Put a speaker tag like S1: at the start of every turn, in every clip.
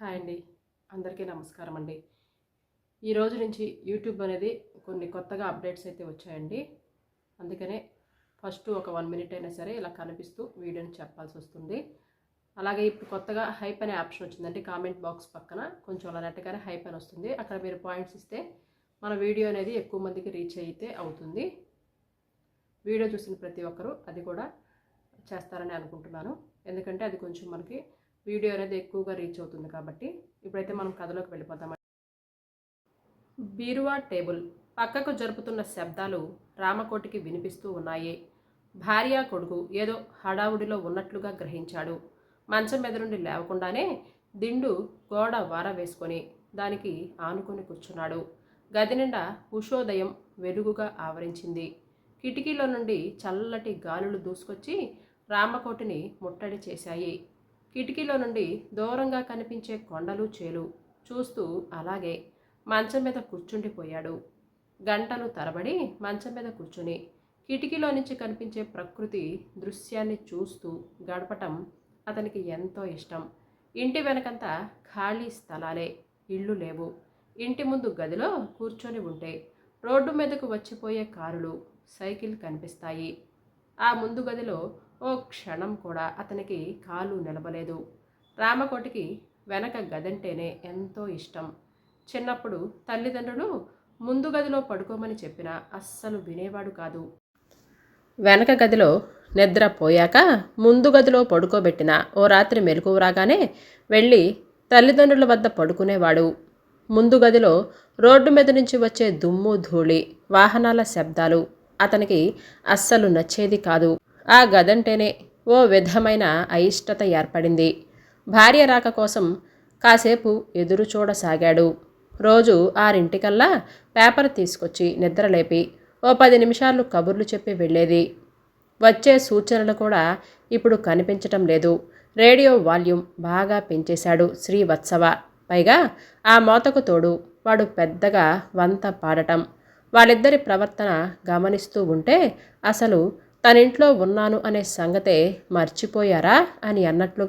S1: Hi అండి. అందరికీ నమస్కారం అండి. ఈ రోజు నుంచి యూట్యూబ్ అనేది కొన్ని కొత్తగా అప్డేట్స్ అయితే వచ్చాయండి. అందుకనే ఫస్ట్ ఒక వన్ మినిట్ అయినా సరే ఇలా కనిపిస్తూ వీడియోని చెప్పాల్సి వస్తుంది. అలాగే ఇప్పుడు కొత్తగా హైప్ అనే ఆప్షన్ వచ్చిందండి కామెంట్ బాక్స్ పక్కన. కొంచెం అలా నెట్టగానే హైప్ అని వస్తుంది. అక్కడ మీరు పాయింట్స్ ఇస్తే మన వీడియో అనేది ఎక్కువ మందికి రీచ్ అయితే అవుతుంది. వీడియో చూసిన ప్రతి ఒక్కరూ అది కూడా చేస్తారని అనుకుంటున్నాను. ఎందుకంటే అది కొంచెం మనకి వీడియో అనేది ఎక్కువగా రీచ్ అవుతుంది కాబట్టి ఇప్పుడైతే మనం కథలోకి వెళ్ళిపోతాం. బీరువా టేబుల్. పక్కకు జరుపుతున్న శబ్దాలు రామకోటికి వినిపిస్తూ ఉన్నాయి. భార్య కొడుకు ఏదో హడావుడిలో ఉన్నట్లుగా గ్రహించాడు. మంచం మీద నుండి లేవకుండానే దిండు గోడ వార వేసుకొని దానికి ఆనుకొని కూర్చున్నాడు. గది నిండా ఉషోదయం వెలుగుగా ఆవరించింది. కిటికీలో నుండి చల్లటి గాలులు దూసుకొచ్చి రామకోటిని ముట్టడి చేశాయి. కిటికీలో నుండి దూరంగా కనిపించే కొండలు చేలు చూస్తూ అలాగే మంచం మీద కూర్చుండిపోయాడు. గంటలు తరబడి మంచం మీద కూర్చుని కిటికీలో నుంచి కనిపించే ప్రకృతి దృశ్యాన్ని చూస్తూ గడపటం అతనికి ఎంతో ఇష్టం. ఇంటి వెనకంతా ఖాళీ స్థలాలే ఇళ్ళు లేవు. ఇంటి ముందు గదిలో కూర్చొని ఉంటే రోడ్డు మీదకు వచ్చిపోయే కారులు సైకిల్ కనిపిస్తాయి. ఆ ముందు గదిలో ఓ క్షణం కూడా అతనికి కాలు నిలబలేదు. రామకోటికి వెనక గదంటేనే ఎంతో ఇష్టం. చిన్నప్పుడు తల్లిదండ్రులు ముందు గదిలో పడుకోమని చెప్పినా అస్సలు వినేవాడు కాదు. వెనక గదిలో నిద్రపోయాక ముందు గదిలో పడుకోబెట్టిన ఓ రాత్రి మెలకు రాగానే వెళ్ళి తల్లిదండ్రుల వద్ద పడుకునేవాడు. ముందు గదిలో రోడ్డు మీద నుంచి వచ్చే దుమ్ము ధూళి వాహనాల శబ్దాలు అతనికి అస్సలు నచ్చేది కాదు. ఆ గదంటేనే ఓ విధమైన అయిష్టత ఏర్పడింది. భార్య రాక కోసం కాసేపు ఎదురు చూడసాగాడు. రోజు ఆరింటికల్లా పేపర్ తీసుకొచ్చి నిద్రలేపి ఓ పది నిమిషాలు కబుర్లు చెప్పి వెళ్ళేది. వచ్చే సూచనలు కూడా ఇప్పుడు కనిపించటం లేదు. రేడియో వాల్యూమ్ బాగా పెంచేశాడు శ్రీవత్సవ. పైగా ఆ మోతకు తోడు వాడు పెద్దగా వంత పాడటం. వాళ్ళిద్దరి ప్రవర్తన గమనిస్తూ ఉంటే అసలు తనింట్లో ఉన్నాను అనే సంగతే మర్చిపోయారా అని అన్నట్లు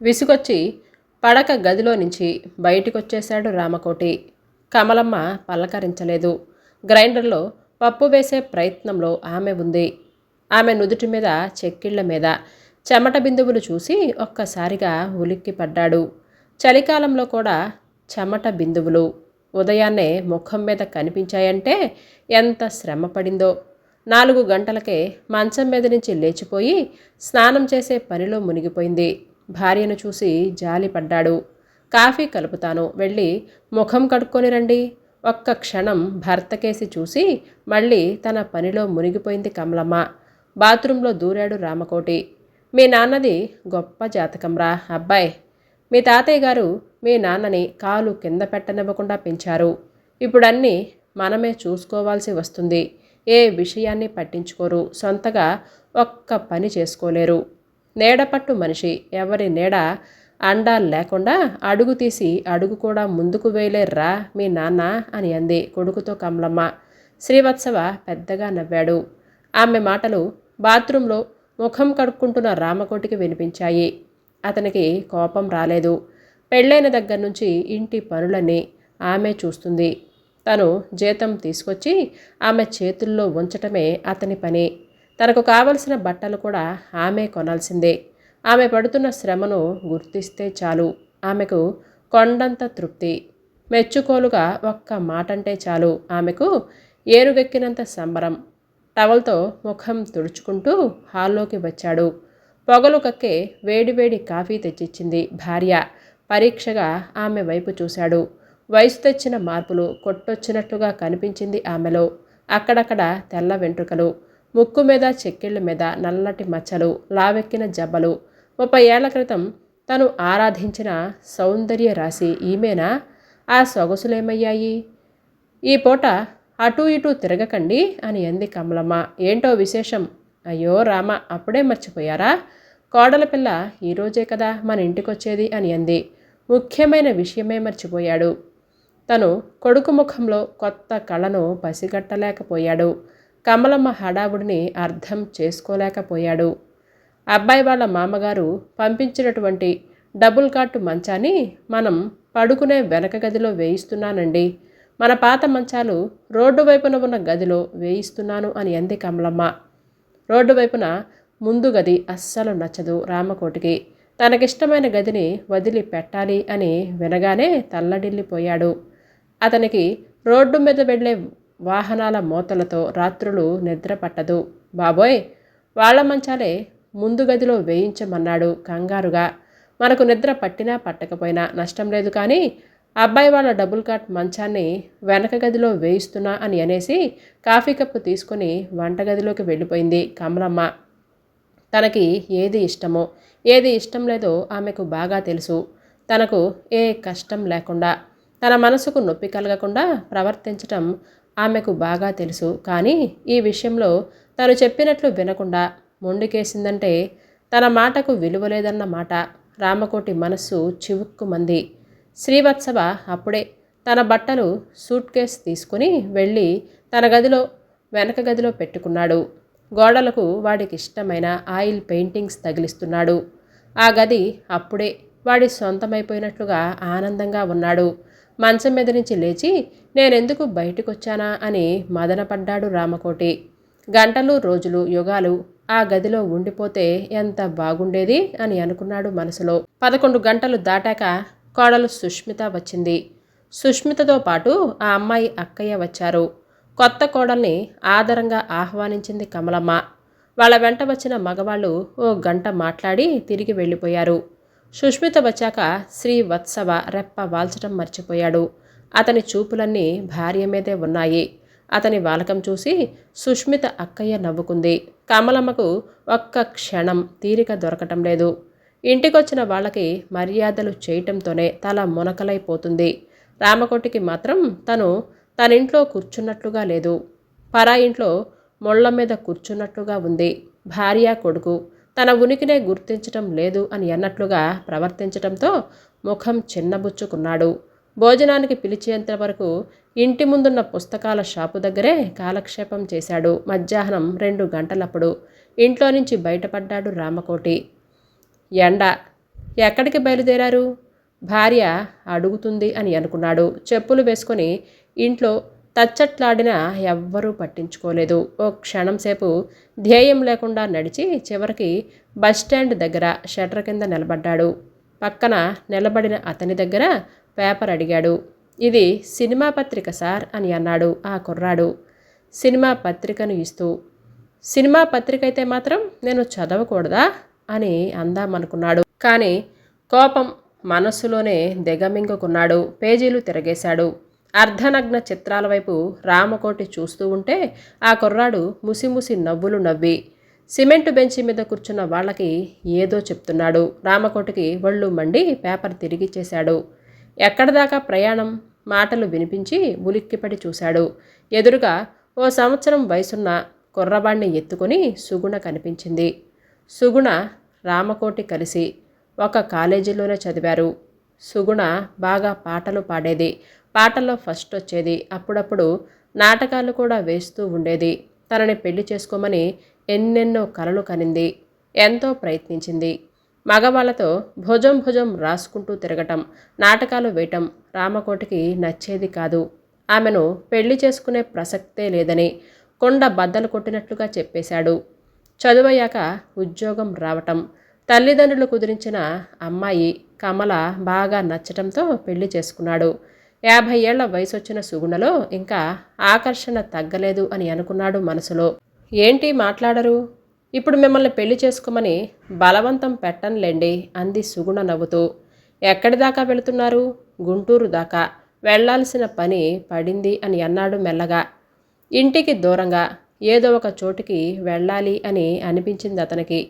S1: విసుగొచ్చి పడక గదిలో నుంచి బయటికొచ్చేశాడు రామకోటి. కమలమ్మ పలకరించలేదు. గ్రైండర్లో పప్పు వేసే ప్రయత్నంలో ఆమె ఉంది. ఆమె నుదుటి మీద చెక్కిళ్ళ మీద చెమట బిందువులు చూసి ఒక్కసారిగా ఉలిక్కి పడ్డాడు చలికాలంలో కూడా చెమట బిందువులు. ఉదయాన్నే ముఖం మీద కనిపించాయంటే ఎంత శ్రమ పడిందో నాలుగు గంటలకే మంచం మీద నుంచి లేచిపోయి స్నానం చేసే పనిలో మునిగిపోయింది. భార్యను చూసి జాలిపడ్డాడు కాఫీ కలుపుతాను వెళ్ళి ముఖం కడుక్కొని రండి. ఒక్క క్షణం భర్తకేసి చూసి మళ్ళీ తన పనిలో మునిగిపోయింది కమలమ్మ. బాత్రూంలో దూరాడు రామకోటి. మీ నాన్నది గొప్ప జాతకంరా అబ్బాయ్. మీ తాతయ్య గారు మీ నాన్నని కాలు కింద పెట్టనివ్వకుండా పెంచారు. ఇప్పుడన్నీ మనమే చూసుకోవాల్సి వస్తుంది. ఏ విషయాన్ని పట్టించుకోరు సొంతగా ఒక్క పని చేసుకోలేరు. నీడపట్టు మనిషి ఎవరి నీడ అండా లేకుండా అడుగు తీసి అడుగు కూడా ముందుకు వేయలేర్రా మీ నాన్న అని అంది కొడుకుతో కమలమ్మ. శ్రీవత్సవ పెద్దగా నవ్వాడు. ఆమె మాటలు బాత్రూంలో ముఖం కడుక్కుంటున్న రామకోటికి వినిపించాయి. అతనికి కోపం రాలేదు. పెళ్ళైన దగ్గర నుంచి ఇంటి పనులన్నీ ఆమె చూస్తుంది. తను జీతం తీసుకొచ్చి ఆమె చేతుల్లో ఉంచటమే అతని పని. తనకు కావలసిన బట్టలు కూడా ఆమె కొనాల్సిందే. ఆమె పడుతున్న శ్రమను గుర్తిస్తే చాలు. ఆమెకు కొండంత తృప్తి. మెచ్చుకోలుగా ఒక్క మాటంటే చాలు. ఆమెకు ఏరుగెక్కినంత సంబరం. టవల్తో ముఖం తుడుచుకుంటూ హాల్లోకి వచ్చాడు. పొగలు కక్కే వేడివేడి కాఫీ తెచ్చిచ్చింది భార్య. పరీక్షగా ఆమె వైపు చూశాడు. వయసు తెచ్చిన మార్పులు కొట్టొచ్చినట్లుగా కనిపించింది ఆమెలో. అక్కడక్కడ తెల్ల వెంట్రుకలు ముక్కు మీద చెక్కిళ్ళ మీద నల్లటి మచ్చలు లావెక్కిన జబ్బలు. ముప్పై ఏళ్ళ క్రితం తను ఆరాధించిన సౌందర్య రాశి ఈమెనా? ఆ సొగసులేమయ్యాయి? ఈ పూట అటూ ఇటూ తిరగకండి అని అంది కమలమ్మ. ఏంటో విశేషం? అయ్యో రామ అప్పుడే మర్చిపోయారా? కోడల పిల్ల ఈరోజే కదా మన ఇంటికొచ్చేది అని అంది. ముఖ్యమైన విషయమే మర్చిపోయాడు. తను కొడుకు ముఖంలో కొత్త కళను పసిగట్టలేకపోయాడు. కమలమ్మ హడావుడిని అర్థం చేసుకోలేకపోయాడు. అబ్బాయి వాళ్ళ మామగారు పంపించినటువంటి డబుల్ కాట్ మంచాన్ని మనం పడుకునే వెనక గదిలో వేయిస్తున్నానండి. మన పాత మంచాలు రోడ్డు వైపున ఉన్న గదిలో వేయిస్తున్నాను అని అంది కమలమ్మ. రోడ్డు వైపున ముందు గది అస్సలు నచ్చదు రామకోటికి. తనకిష్టమైన గదిని వదిలి పెట్టాలి అని వినగానే తల్లడిల్లిపోయాడు. అతనికి రోడ్డు మీద వెళ్ళే వాహనాల మోతలతో రాత్రులు నిద్ర పట్టదు. బాబోయ్! వాళ్ళ మంచాలే ముందు గదిలో వేయించమన్నాడు కంగారుగా. మనకు నిద్ర పట్టినా పట్టకపోయినా నష్టం లేదు కానీ అబ్బాయి వాళ్ళ డబుల్ కాట్ మంచాన్ని వెనక గదిలో వేయిస్తున్నా అని అనేసి కాఫీ కప్పు తీసుకొని వంటగదిలోకి వెళ్ళిపోయింది కమలమ్మ. తనకి ఏది ఇష్టమో ఏది ఇష్టం లేదో ఆమెకు బాగా తెలుసు. తనకు ఏ కష్టం లేకుండా తన మనసుకు నొప్పి కలగకుండా ప్రవర్తించటం ఆమెకు బాగా తెలుసు. కానీ ఈ విషయంలో తను చెప్పినట్లు వినకుండా మొండికేసిందంటే తన మాటకు విలువ లేదన్న మాట. రామకోటి మనస్సు చివుక్కుమంది. శ్రీవత్సవ అప్పుడే తన బట్టలు సూట్ కేసు తీసుకుని వెళ్ళి తన గదిలో వెనక గదిలో పెట్టుకున్నాడు. గోడలకు వాడికి ఇష్టమైన ఆయిల్ పెయింటింగ్స్ తగిలిస్తున్నాడు. ఆ గది అప్పుడే వాడి సొంతమైపోయినట్లుగా ఆనందంగా ఉన్నాడు. మంచం మీద నుంచి లేచి నేనెందుకు బయటకొచ్చానా? అని మదనపడ్డాడు రామకోటి. గంటలు రోజులు యుగాలు ఆ గదిలో ఉండిపోతే ఎంత బాగుండేది అని అనుకున్నాడు మనసులో. పదకొండు గంటలు దాటాక కోడలు సుష్మిత వచ్చింది. సుష్మితతో పాటు ఆ అమ్మాయి అక్కయ్య వచ్చారు. కొత్త కోడల్ని ఆదరంగా ఆహ్వానించింది కమలమ్మ. వాళ్ళ వెంట వచ్చిన మగవాళ్ళు ఓ గంట మాట్లాడి తిరిగి వెళ్ళిపోయారు. సుష్మిత వచ్చాక శ్రీ వత్సవ రెప్ప వాల్చటం మర్చిపోయాడు. అతని చూపులన్నీ భార్య మీదే ఉన్నాయి. అతని వాలకం చూసి సుష్మిత అక్కయ్య నవ్వుకుంది. కమలమ్మకు ఒక్క క్షణం తీరిక దొరకటం లేదు. ఇంటికొచ్చిన వాళ్ళకి మర్యాదలు చేయటంతోనే తల మునకలైపోతుంది. రామకోటికి మాత్రం తను తనింట్లో కూర్చున్నట్లుగా లేదు. పరా ఇంట్లో మొళ్ళ మీద కూర్చున్నట్లుగా ఉంది. భార్య కొడుకు తన ఉనికినే గుర్తించటం లేదు అని అన్నట్లుగా ప్రవర్తించటంతో ముఖం చిన్నబుచ్చుకున్నాడు. భోజనానికి పిలిచేంత వరకు ఇంటి ముందున్న పుస్తకాల షాపు దగ్గరే కాలక్షేపం చేశాడు. మధ్యాహ్నం రెండు గంటలప్పుడు ఇంట్లో నుంచి బయటపడ్డాడు రామకోటి. ఎండ ఎక్కడికి బయలుదేరారు? భార్య అడుగుతుంది అని అనుకున్నాడు. చెప్పులు వేసుకొని ఇంట్లో తచ్చట్లాడినా ఎవ్వరూ పట్టించుకోలేదు. ఓ క్షణం సేపు ధ్యేయం లేకుండా నడిచి చివరికి బస్టాండ్ దగ్గర షట్టర్ కింద నిలబడ్డాడు. పక్కన నిలబడిన అతని దగ్గర పేపర్ అడిగాడు. ఇది సినిమా పత్రిక సార్ అని అన్నాడు ఆ కుర్రాడు. సినిమా పత్రికను ఇస్తూ సినిమా పత్రిక అయితే మాత్రం నేను చదవకూడదా అని అందామనుకున్నాడు. కానీ కోపం మనస్సులోనే దిగమింగుకున్నాడు. పేజీలు తిరగేశాడు. అర్ధనగ్న చిత్రాల వైపు రామకోటి చూస్తూ ఉంటే ఆ కుర్రాడు ముసిముసి నవ్వులు నవ్వి సిమెంటు బెంచి మీద కూర్చున్న వాళ్ళకి ఏదో చెప్తున్నాడు. రామకోటికి ఒళ్ళు మండి పేపర్ తిరిగిచ్చేశాడు ఎక్కడిదాకా ప్రయాణం? మాటలు వినిపించి ఉలిక్కిపడి చూశాడు. ఎదురుగా ఓ సంవత్సరం వయసున్న కుర్రవాణ్ణి ఎత్తుకొని సుగుణ కనిపించింది. సుగుణ రామకోటి కలిసి ఒక కాలేజీలోనే చదివారు. సుగుణ బాగా పాటలు పాడేది. పాటల్లో ఫస్ట్ వచ్చేది. అప్పుడప్పుడు నాటకాలు కూడా వేస్తూ ఉండేది. తనని పెళ్ళి చేసుకోమని ఎన్నెన్నో కలలు కనింది. ఎంతో ప్రయత్నించింది. మగవాళ్ళతో భుజం భుజం రాసుకుంటూ తిరగటం నాటకాలు వేయటం రామకోటికి నచ్చేది కాదు. ఆమెను పెళ్ళి చేసుకునే ప్రసక్తే లేదని కొండ బద్దలు కొట్టినట్లుగా చెప్పేశాడు. చదువయ్యాక ఉద్యోగం రావటం తల్లిదండ్రులు కుదిరించిన అమ్మాయి కమల బాగా నచ్చటంతో పెళ్ళి చేసుకున్నాడు. యాభై ఏళ్ళ వయసు వచ్చిన సుగుణలో ఇంకా ఆకర్షణ తగ్గలేదు అని అనుకున్నాడు మనసులో. ఏంటి మాట్లాడరు? ఇప్పుడు మిమ్మల్ని పెళ్ళి చేసుకోమని బలవంతం పెట్టనులేండి అంది సుగుణ నవ్వుతూ. ఎక్కడి దాకా వెళుతున్నారు? గుంటూరు దాకా. వెళ్ళాల్సిన పని పడింది అని అన్నాడు మెల్లగా. ఇంటికి దూరంగా ఏదో ఒక చోటుకి వెళ్ళాలి అని అనిపించింది అతనికి.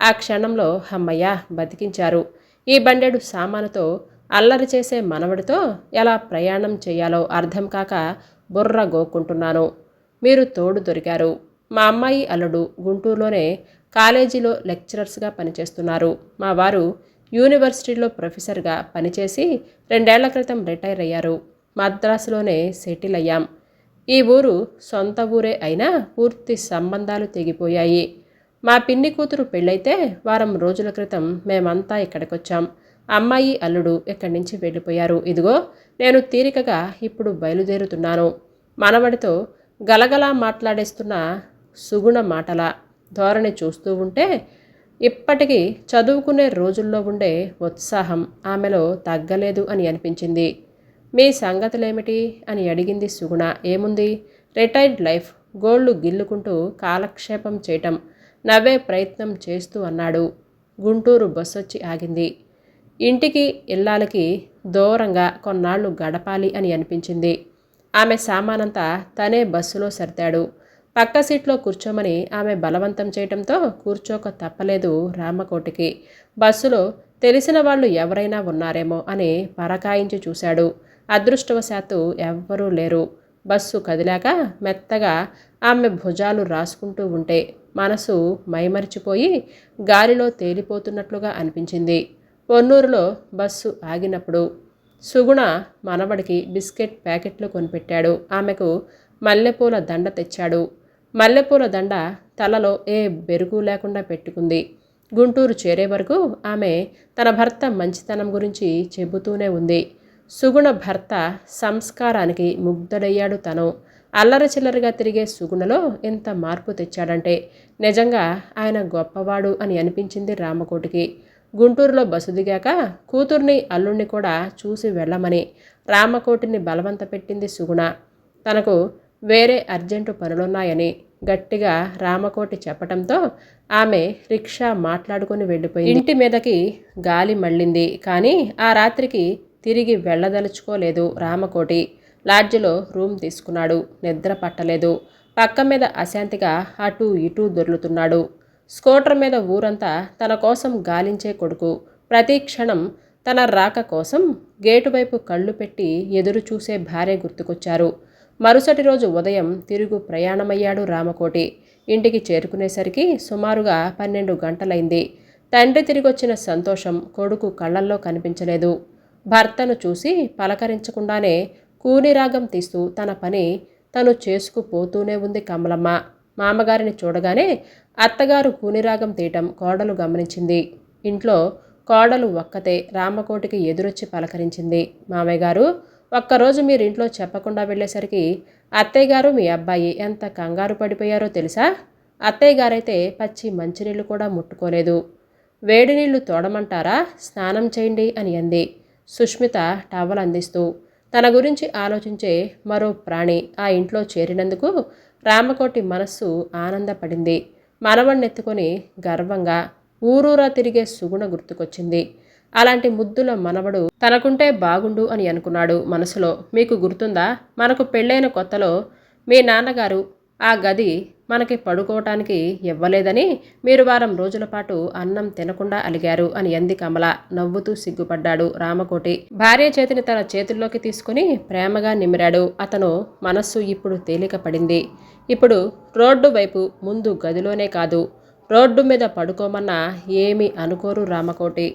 S1: ఆ క్షణంలో అమ్మయ్య బతికించారు. ఈ బండెడు సామానుతో అల్లరి చేసే మనవడితో ఎలా ప్రయాణం చేయాలో అర్థం కాక బుర్ర గోక్కుంటున్నాను. మీరు తోడు దొరికారు. మా అమ్మాయి అల్లుడు గుంటూరులోనే కాలేజీలో లెక్చరర్స్గా పనిచేస్తున్నారు. మా వారు యూనివర్సిటీలో ప్రొఫెసర్గా పనిచేసి రెండేళ్ళ క్రితం రిటైర్ అయ్యారు. మద్రాసులోనే సెటిల్ అయ్యాం. ఈ ఊరు సొంత ఊరే అయినా పూర్తి సంబంధాలు తెగిపోయాయి. మా పిన్ని కూతురు పెళ్ళైతే వారం రోజుల క్రితం మేమంతా ఇక్కడికొచ్చాం. అమ్మాయి అల్లుడు ఇక్కడి నుంచి వెళ్ళిపోయారు. ఇదిగో నేను తీరికగా ఇప్పుడు బయలుదేరుతున్నాను. మనవడితో గలగలా మాట్లాడేస్తున్న సుగుణ మాటల ధోరణి చూస్తూ ఉంటే ఇప్పటికీ చదువుకునే రోజుల్లో ఉండే ఉత్సాహం ఆమెలో తగ్గలేదు అని అనిపించింది. మీ సంగతులేమిటి? అని అడిగింది సుగుణ. ఏముంది? రిటైర్డ్ లైఫ్ గోళ్ళు గిల్లుకుంటూ కాలక్షేపం చేయటం నవ్వే ప్రయత్నం చేస్తూ అన్నాడు. గుంటూరు బస్సొచ్చి ఆగింది. ఇంటికి ఇల్లాలకి దూరంగా కొన్నాళ్ళు గడపాలి అని అనిపించింది. ఆమె సామానంతా తనే బస్సులో సర్దాడు. పక్క సీట్లో కూర్చోమని ఆమె బలవంతం చేయటంతో కూర్చోక తప్పలేదు రామకోటికి. బస్సులో తెలిసిన వాళ్ళు ఎవరైనా ఉన్నారేమో అని పరకాయించి చూశాడు. అదృష్టవశాత్తు ఎవ్వరూ లేరు. బస్సు కదిలాక మెత్తగా ఆమె భుజాలు రాసుకుంటూ ఉంటే మనసు మైమరిచిపోయి గాలిలో తేలిపోతున్నట్లుగా అనిపించింది. పొన్నూరులో బస్సు ఆగినప్పుడు సుగుణ మనవడికి బిస్కెట్ ప్యాకెట్లు కొనిపెట్టాడు. ఆమెకు మల్లెపూల దండ తెచ్చాడు. మల్లెపూల దండ తలలో ఏ బెరుగు లేకుండా పెట్టుకుంది. గుంటూరు చేరే వరకు ఆమె తన భర్త మంచితనం గురించి చెబుతూనే ఉంది. సుగుణ భర్త సంస్కారానికి ముగ్ధుడయ్యాడు తను. అల్లరి చిల్లరిగా తిరిగే సుగుణలో ఎంత మార్పు తెచ్చాడంటే నిజంగా ఆయన గొప్పవాడు అని అనిపించింది రామకోటికి. గుంటూరులో బస్సు దిగాక కూతుర్ని అల్లుణ్ణి కూడా చూసి వెళ్ళమని రామకోటిని బలవంత పెట్టింది సుగుణ. తనకు వేరే అర్జెంటు పనులున్నాయని గట్టిగా రామకోటి చెప్పటంతో ఆమె రిక్షా మాట్లాడుకుని వెళ్ళిపోయింది. ఇంటి మీదకి గాలి మళ్ళింది. కానీ ఆ రాత్రికి తిరిగి వెళ్ళదలుచుకోలేదు రామకోటి. లాడ్జిలో రూమ్ తీసుకున్నాడు. నిద్ర పట్టలేదు. పక్క మీద అశాంతిగా అటూ ఇటూ దొర్లుతున్నాడు. స్కూటర్ మీద ఊరంతా తన కోసం గాలించే కొడుకు. ప్రతి క్షణం తన రాక కోసం గేటు వైపు కళ్ళు పెట్టి ఎదురు చూసే భార్య గుర్తుకొచ్చారు. మరుసటి రోజు ఉదయం తిరుగు ప్రయాణమయ్యాడు రామకోటి. ఇంటికి చేరుకునేసరికి సుమారుగా పన్నెండు గంటలైంది. తండ్రి తిరిగొచ్చిన సంతోషం కొడుకు కళ్ళల్లో కనిపించలేదు. భర్తను చూసి పలకరించకుండానే కూనిరాగం తీస్తూ తన పని తను చేసుకుపోతూనే ఉంది కమలమ్మ. మామగారిని చూడగానే అత్తగారు కూనిరాగం తీయటం కోడలు గమనించింది. ఇంట్లో కోడలు ఒక్కతే రామకోటికి ఎదురొచ్చి పలకరించింది. మామయ్య గారు ఒక్కరోజు మీరు ఇంట్లో చెప్పకుండా వెళ్ళేసరికి అత్తయ్య గారు మీ అబ్బాయి ఎంత కంగారు పడిపోయారో తెలుసా? అత్తయ్య గారైతే పచ్చి మంచినీళ్ళు కూడా ముట్టుకోలేదు. వేడి నీళ్ళు తోడమంటారా? స్నానం చేయండి అని అంది. సుష్మిత టవల్ అందిస్తూ తన గురించి ఆలోచించే మరో ప్రాణి ఆ ఇంట్లో చేరినందుకు రామకోటి మనస్సు ఆనందపడింది. మనవణ్ణెత్తుకొని గర్వంగా ఊరూరా తిరిగే సుగుణ గుర్తుకొచ్చింది. అలాంటి ముద్దుల మనవడు తనకుంటే బాగుండు అని అనుకున్నాడు మనసులో. మీకు గుర్తుందా? మనకు పెళ్ళైన కొత్తలో మీ నాన్నగారు ఆ గది మనకి పడుకోవటానికి ఇవ్వలేదని మీరు వారం రోజుల పాటు అన్నం తినకుండా అలిగారు అని అంది కమల. నవ్వుతూ సిగ్గుపడ్డాడు రామకోటి. భార్య చేతిని తన చేతుల్లోకి తీసుకుని ప్రేమగా నిమిరాడు అతను మనస్సు ఇప్పుడు తేలిక పడింది. ఇప్పుడు రోడ్డు వైపు ముందు గదిలోనే కాదు రోడ్డు మీద పడుకోమన్నా ఏమీ అనుకోరు రామకోటి.